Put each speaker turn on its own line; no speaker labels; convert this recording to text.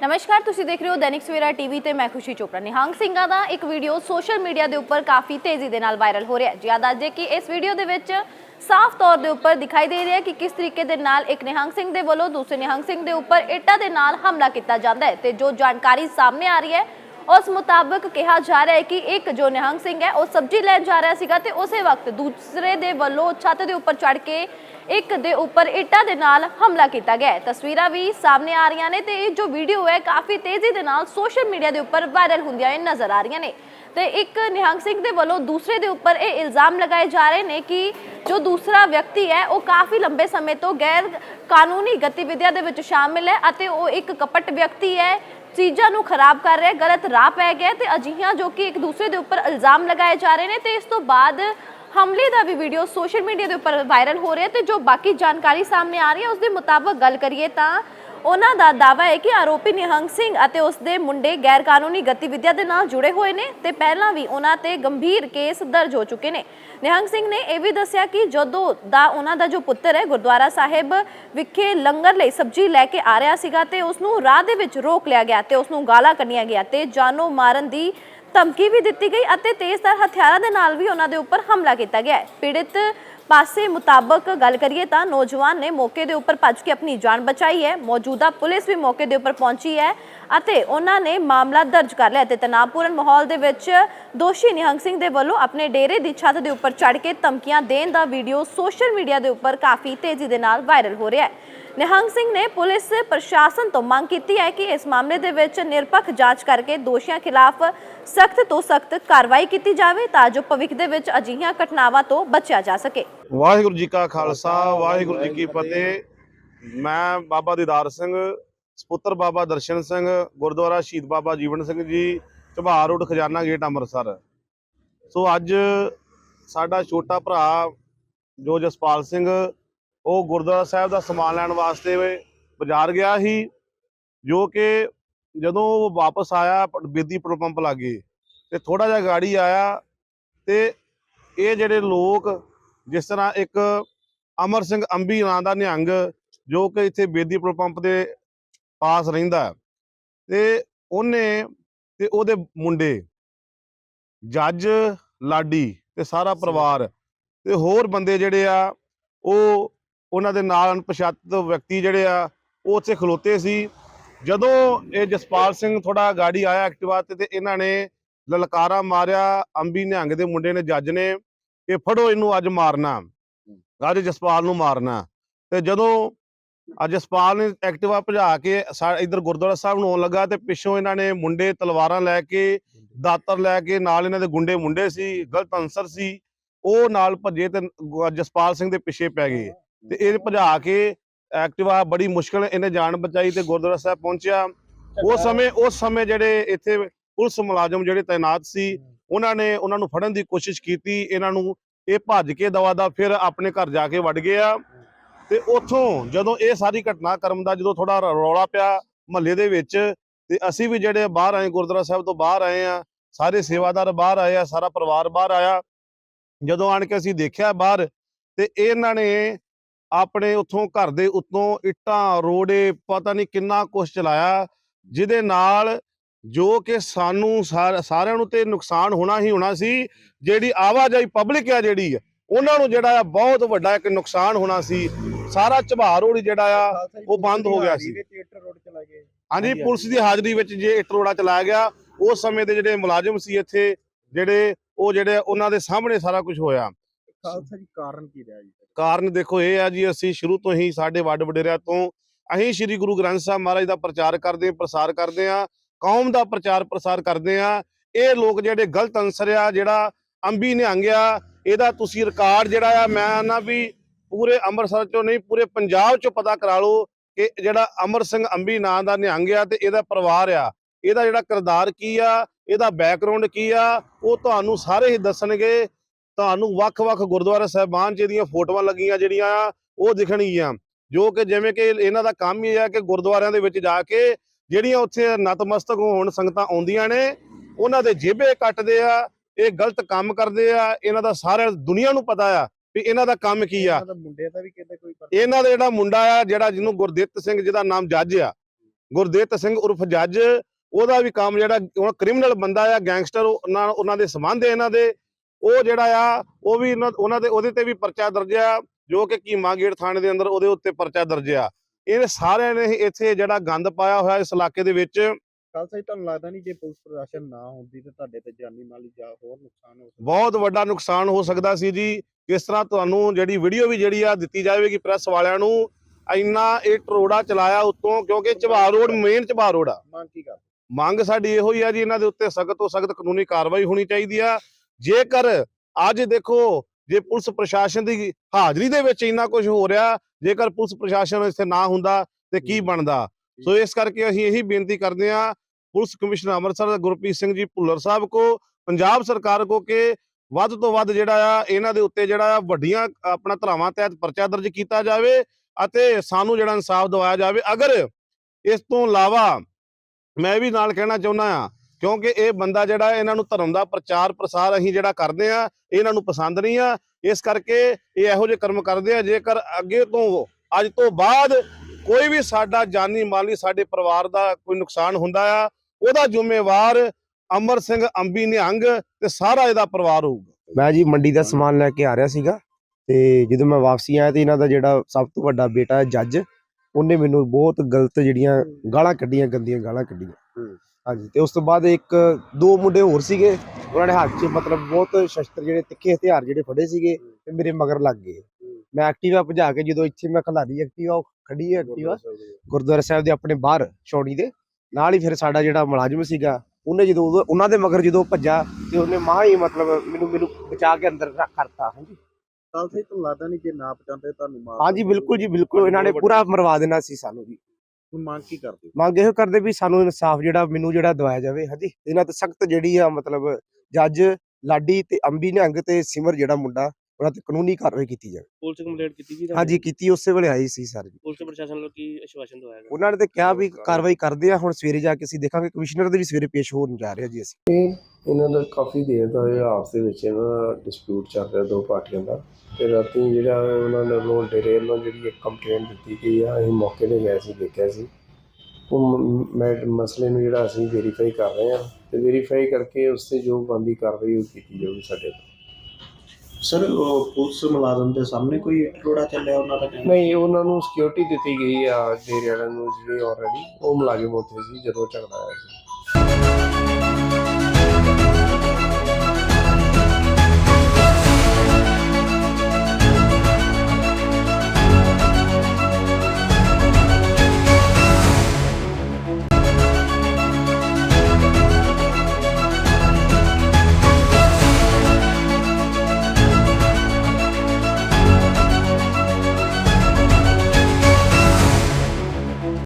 ਨਮਸਕਾਰ, ਤੁਸੀਂ ਦੇਖ ਰਹੇ ਹੋ ਦੈਨਿਕ ਸਵੇਰਾ ਟੀਵੀ ਤੇ ਮੈਂ ਖੁਸ਼ੀ ਚੋਪੜਾ। ਨਿਹੰਗ ਸਿੰਘਾਂ ਦਾ ਇੱਕ ਵੀਡੀਓ ਸੋਸ਼ਲ ਮੀਡੀਆ ਦੇ ਉੱਪਰ ਕਾਫੀ ਤੇਜ਼ੀ ਦੇ ਨਾਲ ਵਾਇਰਲ ਹੋ ਰਿਹਾ ਹੈ। ਜ਼ਿਆਦਾ ਜੇ ਕਿ ਇਸ ਵੀਡੀਓ ਦੇ ਵਿੱਚ ਸਾਫ਼ ਤੌਰ ਦੇ ਉੱਪਰ ਦਿਖਾਈ ਦੇ ਰਿਹਾ ਕਿ ਕਿਸ ਤਰੀਕੇ ਦੇ ਨਾਲ ਇੱਕ ਨਿਹੰਗ ਸਿੰਘ ਦੇ ਵੱਲੋਂ ਦੂਸਰੇ ਨਿਹੰਗ ਸਿੰਘ ਦੇ ਉੱਪਰ ਇੱਟਾਂ ਦੇ ਨਾਲ ਹਮਲਾ ਕੀਤਾ ਜਾਂਦਾ ਹੈ ਤੇ ਜੋ ਜਾਣਕਾਰੀ ਸਾਹਮਣੇ ਆ ਰਹੀ ਹੈ ਉਸ ਮੁਤਾਬਕ ਕਿਹਾ ਜਾ ਰਿਹਾ ਹੈ ਕਿ ਇੱਕ ਜੋ ਨਿਹੰਗ ਸਿੰਘ ਹੈ, ਉਹ ਸਬਜ਼ੀ ਲੈਣ ਜਾ ਰਿਹਾ ਸੀਗਾ ਤੇ ਉਸੇ ਵਕਤ ਦੂਸਰੇ ਦੇ ਵੱਲੋਂ ਛੱਤ ਦੇ ਉੱਪਰ ਚੜ ਕੇ ਇੱਕ ਦੇ ਉੱਪਰ ਇੱਟਾਂ ਦੇ ਨਾਲ ਹਮਲਾ ਕੀਤਾ ਗਿਆ ਹੈ। ਤਸਵੀਰਾਂ ਵੀ ਸਾਹਮਣੇ ਆ ਰਹੀਆਂ ਨੇ ਤੇ ਇਹ ਜੋ ਵੀਡੀਓ ਹੈ, ਕਾਫੀ ਤੇਜ਼ੀ ਦੇ ਨਾਲ ਸੋਸ਼ਲ ਮੀਡੀਆ ਦੇ ਉੱਪਰ ਵਾਇਰਲ ਹੁੰਦੀਆਂ ਹੋਈਆਂ ਨਜ਼ਰ ਆ ਰਹੀਆਂ ਨੇ। ਤੇ ਇੱਕ ਨਿਹੰਗ ਸਿੰਘ ਦੇ ਵੱਲੋਂ ਦੂਸਰੇ ਦੇ ਉੱਪਰ ਇਹ ਇਲਜ਼ਾਮ ਲਗਾਏ ਜਾ ਰਹੇ ਨੇ ਕਿ ਜੋ ਦੂਸਰਾ ਵਿਅਕਤੀ ਹੈ, ਉਹ ਕਾਫੀ ਲੰਬੇ ਸਮੇਂ ਤੋਂ ਗੈਰ ਕਾਨੂੰਨੀ ਗਤੀਵਿਧੀਆਂ ਦੇ ਵਿੱਚ ਸ਼ਾਮਿਲ ਹੈ ਅਤੇ ਉਹ ਇੱਕ ਕਪਟ ਵਿਅਕਤੀ ਹੈ ਚੀਜ਼ਾਂ ਨੂੰ ਖਰਾਬ ਕਰ ਰਿਹਾ, ਗਲਤ ਰਾਹ ਪੈ ਗਿਆ ਹੈ ਤੇ ਅਜਿਹੀਆਂ ਜੋ ਕਿ ਇੱਕ ਦੂਸਰੇ ਦੇ ਉੱਪਰ ਇਲਜ਼ਾਮ ਲਗਾਏ ਜਾ ਰਹੇ ਨੇ ਤੇ ਇਸ ਤੋਂ ਬਾਅਦ ਹਮਲੇ ਦਾ ਵੀ ਵੀਡੀਓ ਸੋਸ਼ਲ ਮੀਡੀਆ ਦੇ ਉੱਪਰ ਵਾਇਰਲ ਹੋ ਰਿਹਾ ਤੇ ਜੋ ਬਾਕੀ ਜਾਣਕਾਰੀ ਸਾਹਮਣੇ ਆ ਰਹੀ ਹੈ, ਉਸ ਦੇ ਮੁਤਾਬਕ ਗੱਲ ਕਰੀਏ ਤਾਂ ਉਹਨਾਂ ਦਾ ਦਾਅਵਾ ਹੈ ਕਿ ਆਰੋਪੀ ਨਿਹੰਗ ਸਿੰਘ ਅਤੇ ਉਸ ਦੇ ਮੁੰਡੇ ਗੈਰ ਕਾਨੂੰਨੀ ਗਤੀਵਿਧੀਆਂ ਦੇ ਨਾਲ ਜੁੜੇ ਹੋਏ ਨੇ ਤੇ ਪਹਿਲਾਂ ਵੀ ਉਹਨਾਂ ਤੇ ਗੰਭੀਰ ਕੇਸ ਦਰਜ ਹੋ ਚੁੱਕੇ ਨੇ। ਨਿਹੰਗ ਸਿੰਘ ਨੇ ਇਹ ਵੀ ਦੱਸਿਆ ਕਿ ਜਦੋਂ ਦਾ ਉਹਨਾਂ ਦਾ ਜੋ ਪੁੱਤਰ ਹੈ, ਗੁਰਦੁਆਰਾ ਸਾਹਿਬ ਵਿਖੇ ਲੰਗਰ ਲਈ ਸਬਜ਼ੀ ਲੈ ਕੇ ਆ ਰਿਹਾ ਸੀਗਾ ਤੇ ਉਸ ਨੂੰ ਰਾਹ ਦੇ ਵਿੱਚ ਰੋਕ ਲਿਆ ਗਿਆ ਤੇ ਉਸ ਨੂੰ ਗਾਲਾਂ ਕੱਢੀਆਂ ਗਿਆ ਤੇ ਜਾਨੋਂ ਮਾਰਨ ਦੀ ਧਮਕੀ ਵੀ ਦਿੱਤੀ ਗਈ ਅਤੇ ਤੇਜ਼ਧਾਰ ਹਥਿਆਰਾਂ ਦੇ ਨਾਲ ਵੀ ਉਹਨਾਂ ਦੇ ਉੱਪਰ ਹਮਲਾ ਕੀਤਾ ਗਿਆ ਹੈ। ਪੀੜਿਤ ਪਾਸੇ ਮੁਤਾਬਕ ਗੱਲ ਕਰੀਏ ਤਾਂ ਨੌਜਵਾਨ ਨੇ ਮੌਕੇ ਦੇ ਉੱਪਰ ਭੱਜ ਕੇ ਆਪਣੀ ਜਾਨ ਬਚਾਈ ਹੈ। ਮੌਜੂਦਾ ਪੁਲਿਸ ਵੀ ਮੌਕੇ ਦੇ ਉੱਪਰ ਪਹੁੰਚੀ ਹੈ ਅਤੇ ਉਹਨਾਂ ਨੇ ਮਾਮਲਾ ਦਰਜ ਕਰ ਲਿਆ ਤੇ ਤਣਾਅਪੂਰਨ ਮਾਹੌਲ ਦੇ ਵਿੱਚ ਦੋਸ਼ੀ ਨਿਹੰਗ ਸਿੰਘ ਦੇ ਵੱਲੋਂ ਆਪਣੇ ਡੇਰੇ ਦੀ ਛੱਤ ਦੇ ਉੱਪਰ ਚੜ੍ਹ ਕੇ ਧਮਕੀਆਂ ਦੇਣ ਦਾ ਵੀਡੀਓ ਸੋਸ਼ਲ ਮੀਡੀਆ ਦੇ ਉੱਪਰ ਕਾਫੀ ਤੇਜ਼ੀ ਦੇ ਨਾਲ ਵਾਇਰਲ ਹੋ ਰਿਹਾ ਹੈ। ਨਿਹੰਗ ਸਿੰਘ ਨੇ ਪੁਲਿਸ ਪ੍ਰਸ਼ਾਸਨ ਤੋਂ ਮੰਗ ਕੀਤੀ ਹੈ ਕਿ ਇਸ ਮਾਮਲੇ ਦੇ ਵਿੱਚ ਨਿਰਪੱਖ ਜਾਂਚ ਕਰਕੇ ਦੋਸ਼ੀਆਂ ਖਿਲਾਫ ਸਖਤ ਤੋਂ ਸਖਤ ਕਾਰਵਾਈ ਕੀਤੀ ਜਾਵੇ ਤਾਂ ਜੋ ਭਵਿੱਖ ਦੇ ਵਿੱਚ ਅਜਿਹੀਆਂ ਘਟਨਾਵਾਂ ਤੋਂ ਬਚਿਆ ਜਾ ਸਕੇ।
ਵਾਹਿਗੁਰੂ ਜੀ ਕਾ ਖਾਲਸਾ, ਵਾਹਿਗੁਰੂ ਜੀ ਕੀ ਫਤਿਹ। ਮੈਂ ਬਾਬਾ ਦੀਦਾਰ ਸਿੰਘ, ਸਪੁੱਤਰ ਬਾਬਾ ਦਰਸ਼ਨ ਸਿੰਘ, ਗੁਰਦੁਆਰਾ ਸ਼ਹੀਦ Baba Jiwan Singh ji Jhabar road, Khazana gate Amritsar. So ਅੱਜ ਸਾਡਾ ਛੋਟਾ ਭਰਾ ਜੋ ਜਸਪਾਲ ਸਿੰਘ ਉਹ ਗੁਰਦੁਆਰਾ ਸਾਹਿਬ ਦਾ ਸਮਾਨ ਲੈਣ ਵਾਸਤੇ ਬਾਜ਼ਾਰ ਗਿਆ ਸੀ ਜੋ ਕਿ ਜਦੋਂ ਉਹ ਵਾਪਸ ਆਇਆ ਬੇਦੀ ਪੈਟਰੋਲ ਪੰਪ ਲਾਗੇ ਤੇ ਥੋੜਾ ਜਿਹਾ ਗਾੜੀ ਆਇਆ ਤੇ ਇਹ ਜਿਹੜੇ ਲੋਕ ਜਿਸ ਤਰ੍ਹਾਂ ਇੱਕ ਅਮਰ ਸਿੰਘ ਅੰਬੀ ਨਾਂ ਦਾ ਨਿਹੰਗ ਜੋ ਕਿ ਇੱਥੇ ਬੇਦੀ ਪੈਟਰੋਲ ਪੰਪ ਦੇ ਪਾਸ ਰਹਿੰਦਾ ਤੇ ਉਹਨੇ ਤੇ ਉਹਦੇ ਮੁੰਡੇ ਜੱਜ ਲਾਡੀ ਤੇ ਸਾਰਾ ਪਰਿਵਾਰ ਤੇ ਹੋਰ ਬੰਦੇ ਜਿਹੜੇ ਆ ਉਹ ਉਹਨਾਂ ਦੇ ਨਾਲ ਅਣਪਛਾਤ ਵਿਅਕਤੀ ਜਿਹੜੇ ਆ, ਉਹ ਉੱਥੇ ਖਲੋਤੇ ਸੀ। ਜਦੋਂ ਇਹ ਜਸਪਾਲ ਸਿੰਘ ਥੋੜਾ ਗਾੜੀ ਆਇਆ ਐਕਟਿਵਾ ਤੇ ਤੇ ਇਹਨਾਂ ਨੇ ਲਲਕਾਰਾ ਮਾਰਿਆ। ਅੰਬੀ ਨਿਹੰਗ ਦੇ ਮੁੰਡੇ ਨੇ ਜੱਜ ਨੇ ਇਹ ਫੜੋ ਇਹਨੂੰ ਅੱਜ ਮਾਰਨਾ। ਅੱਜ ਜਸਪਾਲ ਨੂੰ ਮਾਰਨਾ। ਤੇ ਜਦੋਂ ਅੱਜ ਜਸਪਾਲ ਨੇ ਐਕਟਿਵਾ ਭਜਾ ਕੇ ਸਾ- ਇੱਧਰ ਗੁਰਦੁਆਰਾ ਸਾਹਿਬ ਨੂੰ ਆਉਣ ਲੱਗਾ ਤੇ ਪਿੱਛੋਂ ਇਹਨਾਂ ਨੇ ਮੁੰਡੇ ਤਲਵਾਰਾਂ ਲੈ ਕੇ, ਦਾਤਰ ਲੈ ਕੇ ਨਾਲ ਇਹਨਾਂ ਦੇ ਗੁੰਡੇ ਮੁੰਡੇ ਸੀ, ਗਲਤ ਅਨਸਰ ਸੀ। ਉਹ ਨਾਲ ਭੱਜੇ ਤੇ ਜਸਪਾਲ ਸਿੰਘ ਦੇ ਪਿੱਛੇ ਪੈ ਗਏ। ਤੇ ਇਹ ਭਜਾ ਕੇ ਐਕਟਿਵਾ ਬੜੀ ਮੁਸ਼ਕਲ ਇਹਨੇ ਜਾਨ ਬਚਾਈ ਤੇ ਗੁਰਦੁਆਰਾ ਸਾਹਿਬ ਪਹੁੰਚਿਆ। ਉਸ ਸਮੇਂ ਉਸ ਸਮੇਂ ਜਿਹੜੇ ਇੱਥੇ ਪੁਲਿਸ ਮੁਲਾਜ਼ਮ ਜਿਹੜੇ ਤਾਇਨਾਤ ਸੀ ਉਹਨਾਂ ਨੇ ਉਹਨਾਂ ਨੂੰ ਫੜਨ ਦੀ ਕੋਸ਼ਿਸ਼ ਕੀਤੀ। ਇਹਨਾਂ ਨੂੰ ਇਹ ਭੱਜ ਕੇ ਦਵਾ ਦਾ ਫਿਰ ਆਪਣੇ ਘਰ ਜਾ ਕੇ ਵੜ ਗਏ ਆ ਤੇ ਉੱਥੋਂ ਜਦੋਂ ਇਹ ਸਾਰੀ ਘਟਨਾ ਕਰਮ ਦਾ ਜਦੋਂ ਥੋੜਾ ਰੌਲਾ ਪਿਆ ਮਹੱਲੇ ਦੇ ਵਿੱਚ ਤੇ ਅਸੀਂ ਵੀ ਜਿਹੜੇ ਬਾਹਰ ਆਏ ਗੁਰਦੁਆਰਾ ਸਾਹਿਬ ਤੋਂ ਬਾਹਰ ਆਏ ਆ ਸਾਰੇ ਸੇਵਾਦਾਰ ਬਾਹਰ ਆਏ ਆ ਸਾਰਾ ਪਰਿਵਾਰ ਬਾਹਰ ਆਇਆ। ਜਦੋਂ ਆਣ ਕੇ ਅਸੀਂ ਦੇਖਿਆ ਬਾਹਰ ਤੇ ਇਹਨਾਂ ਨੇ ਆਪਣੇ ਉੱਥੋਂ ਘਰ ਦੇ ਉੱਤੋਂ ਇੱਟਾਂ ਰੋੜੇ ਪਤਾ ਨਹੀਂ ਕਿੰਨਾ ਕੁਛ ਚਲਾਇਆ ਜਿਹਦੇ ਨਾਲ ਜੋ ਕਿ ਸਾਨੂੰ ਸਾਰ- ਸਾਰਿਆਂ ਨੂੰ ਤੇ ਨੁਕਸਾਨ ਹੋਣਾ ਹੀ ਹੋਣਾ ਸੀ ਜਿਹੜੀ ਆਵਾਜਾਈ ਪਬਲਿਕ ਆ ਜਿਹੜੀ ਆ, ਉਹਨਾਂ ਨੂੰ ਜਿਹੜਾ ਆ ਬਹੁਤ ਵੱਡਾ ਇੱਕ ਨੁਕਸਾਨ ਹੋਣਾ ਸੀ। ਸਾਰਾ ਝਬਾਰ ਰੋਡ ਜਿਹੜਾ ਆ ਉਹ ਬੰਦ ਹੋ ਗਿਆ ਸੀ। ਹਾਂਜੀ
ਹਾਂਜੀ,
ਪੁਲਿਸ ਦੀ ਹਾਜ਼ਰੀ ਵਿੱਚ ਜੇ ਇੱਟ ਰੋੜਾ ਚਲਾਇਆ ਗਿਆ ਉਸ ਸਮੇਂ ਦੇ ਜਿਹੜੇ ਮੁਲਾਜ਼ਮ ਸੀ ਇੱਥੇ ਜਿਹੜੇ ਉਹ ਜਿਹੜੇ ਉਹਨਾਂ ਦੇ ਸਾਹਮਣੇ ਸਾਰਾ ਕੁਝ ਹੋਇਆ।
ਖਾਲਸਾ ਜੀ ਕਾਰਨ ਕੀ ਰਿਹਾ ਜੀ
ਕਾਰਨ ਦੇਖੋ ਇਹ ਆ ਜੀ, ਅਸੀਂ ਸ਼ੁਰੂ ਤੋਂ ਹੀ ਸਾਡੇ ਵੱਡ ਵਡੇਰਿਆਂ ਤੋਂ ਅਸੀਂ ਸ੍ਰੀ ਗੁਰੂ ਗ੍ਰੰਥ ਸਾਹਿਬ ਮਹਾਰਾਜ ਦਾ ਪ੍ਰਚਾਰ ਕਰਦੇ ਹਾਂ, ਪ੍ਰਸਾਰ ਕਰਦੇ ਆ ਕੌਮ ਦਾ ਪ੍ਰਚਾਰ ਪ੍ਰਸਾਰ ਕਰਦੇ ਆ ਇਹ ਲੋਕ ਜਿਹੜੇ ਗਲਤ ਅਨਸਰ ਆ, ਜਿਹੜਾ ਅੰਬੀ ਨਿਹੰਗਿਆ ਇਹਦਾ ਤੁਸੀਂ ਰਿਕਾਰਡ ਜਿਹੜਾ ਆ, ਮੈਂ ਨਾ ਵੀ ਪੂਰੇ ਅੰਮ੍ਰਿਤਸਰ ਚੋਂ ਨਹੀਂ, ਪੂਰੇ ਪੰਜਾਬ ਚੋਂ ਪਤਾ ਕਰਾ ਲਓ ਕਿ ਜਿਹੜਾ ਅਮਰ ਸਿੰਘ ਅੰਬੀ ਨਾਂ ਦਾ ਨਿਹੰਗ ਆ ਤੇ ਇਹਦਾ ਪਰਿਵਾਰ ਆ। ਇਹਦਾ ਜਿਹੜਾ ਕਿਰਦਾਰ ਕੀ ਆ, ਇਹਦਾ ਬੈਕਗ੍ਰਾਉਂਡ ਕੀ ਆ, ਉਹ ਤੁਹਾਨੂੰ ਸਾਰੇ ਹੀ ਦੱਸਣਗੇ। ਤੁਹਾਨੂੰ ਵੱਖ-ਵੱਖ ਗੁਰਦੁਆਰਾ ਸਾਹਿਬਾਨ ਜਿਹਦੀਆਂ ਫੋਟੋਆਂ ਲੱਗੀਆਂ ਜਿਹੜੀਆਂ ਆ ਉਹ ਦਿਖਣਗੀਆਂ। ਜੋ ਕਿ ਜਿਵੇਂ ਕਿ ਇਹਨਾਂ ਦਾ ਕੰਮ ਹੀ ਹੈ ਕਿ ਗੁਰਦੁਆਰਿਆਂ ਦੇ ਵਿੱਚ ਜਾ ਕੇ ਜਿਹੜੀਆਂ ਉੱਥੇ ਨਤਮਸਤਕ ਹੋਣ ਸੰਗਤਾਂ ਆਉਂਦੀਆਂ ਨੇ ਉਹਨਾਂ ਦੇ ਜੇਬੇ ਕੱਟਦੇ ਆ ਇਹ ਗਲਤ ਕੰਮ ਕਰਦੇ ਆ ਇਹਨਾਂ ਦਾ ਸਾਰਾ ਦੁਨੀਆ ਨੂੰ ਪਤਾ ਆ ਵੀ ਇਹਨਾਂ ਦਾ ਕੰਮ ਕੀ ਆ।
ਇਹਨਾਂ ਦਾ
ਜਿਹੜਾ ਮੁੰਡਾ ਆ ਜਿਹੜਾ ਜਿਹਨੂੰ ਗੁਰਦਿੱਤ ਸਿੰਘ ਜਿਹਦਾ ਨਾਮ ਜੱਜ ਆ ਗੁਰਦੇਵ ਸਿੰਘ ਉਰਫ ਜੱਜ ਉਹਦਾ ਵੀ ਕੰਮ ਜਿਹੜਾ ਉਹ ਕ੍ਰਿਮੀਨਲ ਬੰਦਾ ਆ ਗੈਂਗਸਟਰ ਉਹਨਾਂ ਉਹਨਾਂ ਦੇ ਸੰਬੰਧ ਇਹਨਾਂ ਦੇ। ਉਹ ਜਿਹੜਾ ਆ ਉਹ ਵੀ ਉਹਨਾਂ ਦੇ ਉਹਦੇ ਤੇ ਵੀ ਪਰਚਾ ਦਰਜ ਆ ਜੋ ਕਿ ਕੀਮਾ ਗੇਟ ਥਾਣੇ ਦੇ ਅੰਦਰ ਉਹਦੇ ਉੱਤੇ ਪਰਚਾ ਦਰਜ ਆ। ਇਹ ਸਾਰਿਆਂ ਨੇ ਇੱਥੇ ਜਿਹੜਾ ਗੰਦ ਪਾਇਆ ਹੋਇਆ ਇਸ ਇਲਾਕੇ ਦੇ ਵਿੱਚ।
ਖਾਲਸਾ ਜੀ ਤੁਹਾਨੂੰ ਲੱਗਦਾ ਨਹੀਂ ਜੇ ਪੁਲਿਸ ਪ੍ਰਸ਼ਾਸਨ ਨਾ ਹੁੰਦੀ ਤੇ ਤੁਹਾਡੇ ਤੇ ਜਾਨੀ ਮਾਲੀ ਜਾਂ ਹੋਰ ਨੁਕਸਾਨ ਹੋ ਸਕਦਾ?
ਬਹੁਤ ਵੱਡਾ ਨੁਕਸਾਨ ਹੋ ਸਕਦਾ ਸੀ ਜੀ। ਕਿਸ ਤਰ੍ਹਾਂ ਤੁਹਾਨੂੰ ਜਿਹੜੀ ਵੀਡੀਓ ਵੀ ਜਿਹੜੀ ਆ ਦਿੱਤੀ ਜਾਵੇਗੀ ਪ੍ਰੈਸ ਵਾਲਿਆਂ ਨੂੰ ਇੰਨਾ ਇਹ ਟਰੋੜਾ ਚਲਾਇਆ ਉੱਤੋਂ ਕਿਉਂਕਿ Jhabar road main Jhabar road ਆ।
ਮੰਗ ਕੀ ਕਰਦੇ?
ਮੰਗ ਸਾਡੀ ਇਹੋ ਹੀ ਆ ਜੀ ਇਹਨਾਂ ਦੇ ਉੱਤੇ ਸਖਤ ਤੋਂ ਸਖਤ ਕਾਨੂੰਨੀ ਕਾਰਵਾਈ ਹੋਣੀ ਚਾਹੀਦੀ ਆ। ਜੇਕਰ ਅੱਜ ਦੇਖੋ ਜੇ ਪੁਲਿਸ ਪ੍ਰਸ਼ਾਸਨ ਦੀ ਹਾਜ਼ਰੀ ਦੇ ਵਿੱਚ ਇੰਨਾ ਕੁਝ ਹੋ ਰਿਹਾ ਜੇਕਰ ਪੁਲਿਸ ਪ੍ਰਸ਼ਾਸਨ ਇੱਥੇ ਨਾ ਹੁੰਦਾ ਤੇ ਕੀ ਬਣਦਾ? ਸੋ ਇਸ ਕਰਕੇ ਅਸੀਂ ਇਹੀ ਬੇਨਤੀ ਕਰਦੇ ਆ ਪੁਲਿਸ ਕਮਿਸ਼ਨਰ ਅੰਮ੍ਰਿਤਸਰ ਗੁਰਪ੍ਰੀਤ ਸਿੰਘ ਜੀ ਭੁੱਲਰ ਸਾਹਿਬ ਕੋ ਪੰਜਾਬ ਸਰਕਾਰ ਕੋ ਕਿ ਵੱਧ ਤੋਂ ਵੱਧ ਜਿਹੜਾ ਆ ਇਹਨਾਂ ਦੇ ਉੱਤੇ ਜਿਹੜਾ ਆ ਵੱਡੀਆਂ ਆਪਣਾ ਧਰਾਵਾਂ ਤਹਿਤ ਪਰਚਾ ਦਰਜ ਕੀਤਾ ਜਾਵੇ ਅਤੇ ਸਾਨੂੰ ਜਿਹੜਾ ਇਨਸਾਫ ਦਿਵਾਇਆ ਜਾਵੇ। ਅਗਰ ਇਸ ਤੋਂ ਇਲਾਵਾ ਮੈਂ ਵੀ ਨਾਲ ਕਹਿਣਾ ਚਾਹੁੰਦਾ ਆ ਕਿਉਂਕਿ ਇਹ ਬੰਦਾ ਜਿਹੜਾ ਇਹਨਾਂ ਨੂੰ ਧਰਮ ਦਾ ਪ੍ਰਚਾਰ ਪ੍ਰਸਾਰ ਅਸੀਂ ਜਿਹੜਾ ਕਰਦੇ ਆ ਇਹਨਾਂ ਨੂੰ ਪਸੰਦ ਨਹੀਂ ਆ। ਇਸ ਕਰਕੇ ਇਹ ਇਹੋ ਜਿਹੇ ਕਰਮ ਕਰਦੇ ਆ ਜੇਕਰ ਅੱਗੇ ਤੋਂ ਅੱਜ ਤੋਂ ਬਾਅਦ ਕੋਈ ਵੀ ਸਾਡਾ ਜਾਨੀ ਮਾਲੀ ਸਾਡੇ ਪਰਿਵਾਰ ਦਾ ਕੋਈ ਨੁਕਸਾਨ ਹੁੰਦਾ ਆ ਉਹਦਾ ਜ਼ਿੰਮੇਵਾਰ ਅਮਰ ਸਿੰਘ ਅੰਬੀ ਨਿਹੰਗ ਤੇ ਸਾਰਾ ਇਹਦਾ ਪਰਿਵਾਰ ਹੋਊਗਾ।
ਮੈਂ ਜੀ ਮੰਡੀ ਦਾ ਸਮਾਨ ਲੈ ਕੇ ਆ ਰਿਹਾ ਸੀਗਾ ਤੇ ਜਦੋਂ ਮੈਂ ਵਾਪਸੀ ਆਇਆ ਤੇ ਇਹਨਾਂ ਦਾ ਜਿਹੜਾ ਸਭ ਤੋਂ ਵੱਡਾ ਬੇਟਾ ਹੈ ਜੱਜ ਉਹਨੇ ਮੈਨੂੰ ਬਹੁਤ ਗਲਤ ਜਿਹੜੀਆਂ ਗਾਲਾਂ ਕੱਢੀਆਂ ਗੰਦੀਆਂ ਗਾਲਾਂ ਕੱਢੀਆਂ। ਹਾਂਜੀ ਤੇ ਉਸ ਤੋਂ ਬਾਅਦ ਇੱਕ ਦੋ ਮੁੰਡੇ ਹੋਰ ਸੀਗੇ। ਉਹਨਾਂ ਨੇ ਹੱਥ 'ਚ ਮਤਲਬ ਬਹੁਤ ਸ਼ਸਤਰ ਜਿਹੜੇ ਤਿੱਖੇ ਹਥਿਆਰ ਜਿਹੜੇ ਫੜੇ ਸੀਗੇ ਤੇ ਮੇਰੇ ਮਗਰ ਲੱਗ ਗਏ। ਮੈਂ ਐਕਟਿਵਾ ਭਜਾ ਕੇ ਜਦੋਂ ਇੱਥੇ ਮੈਂ ਖਲਾਰੀ ਐਕਟਿਵਾ ਉਹ ਖੜੀ ਹੈ ਐਕਟਿਵਾ ਗੁਰਦੁਆਰਾ ਸਾਹਿਬ ਦੇ। ਆਪਣੇ ਬਾਹਰ ਛੌਣੀ ਦੇ। ਨਾਲ ਹੀ ਫਿਰ ਸਾਡਾ ਜਿਹੜਾ ਮੁਲਾਜ਼ਮ ਸੀਗਾ ਉਹਨੇ ਜਦੋਂ ਉਹਨਾਂ ਦੇ ਮਗਰ ਜਦੋਂ ਭੱਜਾ ਤੇ ਉਹਨੇ ਮਾਂ ਹੀ ਮਤਲਬ ਮੈਨੂੰ ਮੈਨੂੰ ਬਚਾ ਕੇ ਅੰਦਰ ਰੱਖ ਕਰਤਾ ਹਾਂਜੀ।
ਖਾਲਸਾ ਜੀ ਤੁਹਾਨੂੰ ਲੱਗਦਾ ਨਹੀਂ ਜੇ ਨਾ ਪਹੁੰਚਾਉਂਦੇ ਤੁਹਾਨੂੰ ਮਾਰ
ਹਾਂਜੀ ਬਿਲਕੁਲ ਜੀ ਬਿਲਕੁਲ। ਇਹਨਾਂ ਨੇ ਪੂਰਾ ਮਰਵਾ ਦੇਣਾ ਸੀ ਸਾਨੂੰ ਜੀ।
ਹੁਣ ਮੰਗ ਕੀ ਕਰਦੇ
ਮੰਗ ਇਹੋ ਕਰਦੇ ਵੀ ਸਾਨੂੰ ਇਨਸਾਫ ਜਿਹੜਾ, ਮੈਨੂੰ ਜਿਹੜਾ ਦਵਾਇਆ ਜਾਵੇ, ਹਾਂਜੀ। ਇਹਨਾਂ ਤੇ ਸਖਤ ਜਿਹੜੀ ਆ ਮਤਲਬ ਜੱਜ ਲਾਡੀ ਤੇ ਅੰਬੀ ਨਿਹੰਗ ਤੇ ਸਿਮਰ ਜਿਹੜਾ ਮੁੰਡਾ ਉਹਨਾਂ ਤੇ ਕਾਨੂੰਨੀ ਕਾਰਵਾਈ ਕੀਤੀ ਜਾਵੇ।
ਪੁਲਿਸ ਕੰਪਲੇਂਟ ਕੀਤੀ ਜੀ
ਹਾਂਜੀ ਕੀਤੀ ਉਸੇ ਵੇਲੇ ਆਈ ਸੀ ਸਰ ਜੀ।
ਪੁਲਿਸ ਪ੍ਰਸ਼ਾਸਨ ਵੱਲੋਂ ਕੀ ਆਸ਼ਵਾਸਨ ਦਵਾਇਆ ਗਿਆ?
ਉਹਨਾਂ ਨੇ ਤੇ ਕਿਹਾ ਵੀ ਕਾਰਵਾਈ ਕਰਦੇ ਆ ਹੁਣ ਸਵੇਰੇ ਜਾ ਕੇ ਅਸੀਂ ਦੇਖਾਂਗੇ ਕਮਿਸ਼ਨਰ ਦੇ ਵੀ ਸਵੇਰੇ ਪੇਸ਼ ਹੋਣ ਜਾ ਰਹੇ ਆ ਜੀ ਅਸੀਂ।
ਇਹਨਾਂ ਦਾ ਕਾਫੀ ਦੇਰ ਦਾ ਇਹ ਆਪਸ ਦੇ ਵਿੱਚ ਇਹਨਾਂ ਦਾ ਡਿਸਪਿਊਟ ਚੱਲ ਰਿਹਾ ਦੋ ਪਾਰਟੀਆਂ ਦਾ। ਤੇ ਰਾਤੀ ਜਿਹੜਾ ਉਹਨਾਂ ਨੇ ਵੱਲੋਂ ਡੇਰੇ ਵੱਲੋਂ ਜਿਹੜੀ ਇੱਕ ਕੰਪਲੇਂਟ ਦਿੱਤੀ ਗਈ ਆ ਅਸੀਂ ਮੌਕੇ ਤੇ ਗਏ ਸੀ ਦੇਖਿਆ ਸੀ। ਉਹ ਮਸਲੇ ਨੂੰ ਜਿਹੜਾ ਅਸੀਂ ਵੈਰੀਫਾਈ ਕਰ ਰਹੇ ਹਾਂ ਤੇ ਵੈਰੀਫਾਈ ਕਰਕੇ ਉਸ ਤੇ ਜੋ ਬੰਦੀ ਕਾਰਵਾਈ ਉਹ ਕੀਤੀ ਜਾਊਗੀ ਸਾਡੇ ਤੋਂ।
ਸਰ ਪੁਲਿਸ ਮੁਲਾਜ਼ਮ ਦੇ ਸਾਹਮਣੇ ਕੋਈ ਟਰੋੜਾ ਚੱਲਿਆ ਉਹਨਾਂ ਦਾ ਕਹਿਣਾ?
ਨਹੀਂ, ਉਹਨਾਂ ਨੂੰ ਸਿਕਿਉਰਿਟੀ ਦਿੱਤੀ ਗਈ ਆ, ਡੇਰੇ ਵਾਲਿਆਂ ਨੂੰ ਜਿਹੜੇ ਆਲਰੇਡੀ ਉਹ ਮੁਲਾਜ਼ਮ ਉੱਥੇ ਸੀ ਜਦੋਂ ਝਗੜਾ ਹੋਇਆ ਸੀ।